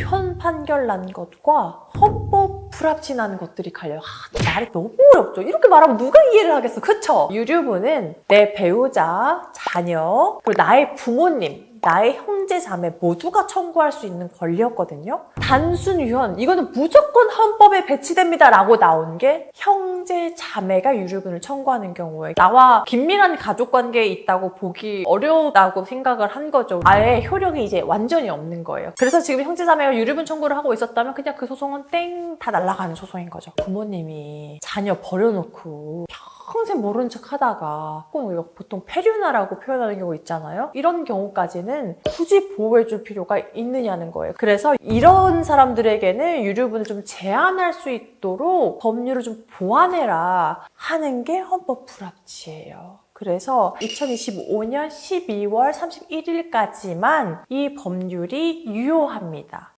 현 판결 난 것과 헌법 불합치난 것들이 갈려요. 하, 말이 너무 어렵죠. 이렇게 말하면 누가 이해를 하겠어. 그쵸? 유류분은 내 배우자, 자녀, 그리고 나의 부모님, 나의 형제 자매 모두가 청구할 수 있는 권리였거든요. 단순 유언 이거는 무조건 헌법에 배치됩니다라고 나온 게 형제 자매가 유류분을 청구하는 경우에 나와 긴밀한 가족 관계에 있다고 보기 어려우다고 생각을 한 거죠. 아예 효력이 이제 완전히 없는 거예요. 그래서 지금 형제 자매가 유류분 청구를 하고 있었다면 그냥 그 소송은 땡 다 날아가는 소송인 거죠. 부모님이 자녀 버려놓고 평생 모른 척 하다가 우리가 보통 폐륜아라고 표현하는 경우 있잖아요. 이런 경우까지는 굳이 보호해줄 필요가 있느냐는 거예요. 그래서 이런 사람들에게는 유류분을 좀 제한할 수 있도록 법률을 좀 보완해라 하는 게 헌법 불합치예요. 그래서 2025년 12월 31일까지만 이 법률이 유효합니다.